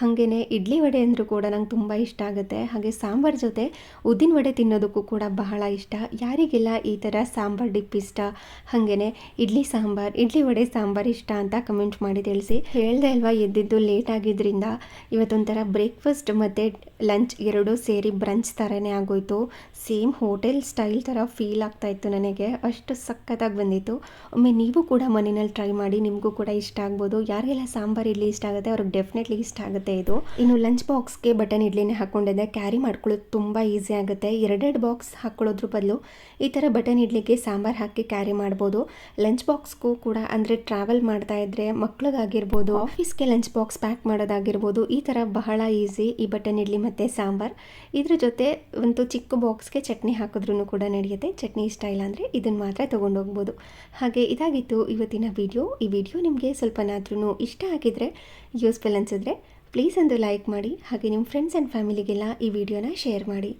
ಹಾಗೆಯೇ ಇಡ್ಲಿ ವಡೆ ಅಂದರೂ ಕೂಡ ನಂಗೆ ತುಂಬ ಇಷ್ಟ ಆಗುತ್ತೆ. ಹಾಗೆ ಸಾಂಬಾರ್ ಜೊತೆ ಉದ್ದಿನ ವಡೆ ತಿನ್ನೋದಕ್ಕೂ ಕೂಡ ಬಹಳ ಇಷ್ಟ. ಯಾರಿಗೆಲ್ಲ ಈ ಥರ ಸಾಂಬಾರ್ ಡಿಪ್ ಇಷ್ಟ? ಹಾಗೆಯೇ ಇಡ್ಲಿ ಸಾಂಬಾರ್, ಇಡ್ಲಿ ವಡೆ ಸಾಂಬಾರ್ ಇಷ್ಟ ಅಂತ ಕಮೆಂಟ್ ಮಾಡಿ ತಿಳಿಸಿ. ಹೇಳ್ದೆ ಅಲ್ವಾ, ಎದ್ದಿದ್ದು ಲೇಟ್ ಆಗಿದ್ದರಿಂದ ಇವತ್ತೊಂಥರ ಬ್ರೇಕ್ಫಾಸ್ಟ್ ಮತ್ತು ಲಂಚ್ ಎರಡೂ ಸೇರಿ ಬ್ರಂಚ್ ಥರನೇ ಆಗೋಯ್ತು. ಸೇಮ್ ಹೋಟೆಲ್ ಸ್ಟೈಲ್ ಥರ ಫೀಲ್ ಆಗ್ತಾ ಇತ್ತು ನನಗೆ. ಅಷ್ಟು ಸಖತ್ತಾಗಿ ಬಂದಿತ್ತು. ಒಮ್ಮೆ ನೀವು ಕೂಡ ಮನೆಯಲ್ಲಿ ಟ್ರೈ ಮಾಡಿ, ನಿಮಗೂ ಕೂಡ ಇಷ್ಟ ಆಗ್ಬೋದು. ಯಾರಿಗೆಲ್ಲ ಸಾಂಬಾರು ಇಡ್ಲಿ ಇಷ್ಟ ಆಗುತ್ತೆ ಅವ್ರಿಗೆ ಡೆಫಿನೆಟ್ಲಿ ಇಷ್ಟ ಆಗುತ್ತೆ ಇದು. ಇನ್ನು ಲಂಚ್ ಬಾಕ್ಸ್ಗೆ ಬಟನ್ ಇಡ್ಲಿನೇ ಹಾಕ್ಕೊಂಡಿದ್ದೆ ಕ್ಯಾರಿ ಮಾಡ್ಕೊಳ್ಳೋದು ತುಂಬ ಈಸಿ ಆಗುತ್ತೆ. ಎರಡೆರಡು ಬಾಕ್ಸ್ ಹಾಕ್ಕೊಳ್ಳೋದ್ರ ಬದಲು ಈ ಥರ ಬಟನ್ ಇಡ್ಲಿಗೆ ಸಾಂಬಾರು ಹಾಕಿ ಕ್ಯಾರಿ ಮಾಡ್ಬೋದು. ಲಂಚ್ ಬಾಕ್ಸ್ಗೂ ಕೂಡ, ಅಂದರೆ ಟ್ರಾವೆಲ್ ಮಾಡ್ತಾ ಇದ್ದರೆ ಮಕ್ಳಿಗಾಗಿರ್ಬೋದು, ಆಫೀಸ್ಗೆ ಲಂಚ್ ಬಾಕ್ಸ್ ಪ್ಯಾಕ್ ಮಾಡೋದಾಗಿರ್ಬೋದು, ಈ ಥರ ಬಹಳ ಈಸಿ ಈ ಬಟನ್ ಇಡ್ಲಿ ಮತ್ತು ಸಾಂಬಾರು. ಇದ್ರ ಜೊತೆ ಒಂದು ಚಿಕ್ಕ ಬಾಕ್ಸ್ಗೆ ಚಟ್ನಿ ಹಾಕಿದ್ರೂ ಕೂಡ ನಡೆಯುತ್ತೆ. ಚಟ್ನಿ ಇಷ್ಟ ಇಲ್ಲ ಅಂದರೆ ಇದನ್ನು ಮಾತ್ರ ತೊಗೊಂಡೋಗ್ಬೋದು. ಹಾಗೆ ಇದಾಗಿತ್ತು ಇವತ್ತಿನ ವಿಡಿಯೋ. ಈ ವಿಡಿಯೋ ನಿಮಗೆ ಸ್ವಲ್ಪನಾದ್ರೂ ಇಷ್ಟ ಆಗಿದ್ರೆ, ಯೂಸ್ಫುಲ್ ಅನಿಸಿದ್ರೆ, ಪ್ಲೀಸ್ ಒಂದು ಲೈಕ್ ಮಾಡಿ. ಹಾಗೆ ನಿಮ್ಮ ಫ್ರೆಂಡ್ಸ್ ಆ್ಯಂಡ್ ಫ್ಯಾಮಿಲಿಗೆಲ್ಲ ಈ ವಿಡಿಯೋನ ಶೇರ್ ಮಾಡಿ.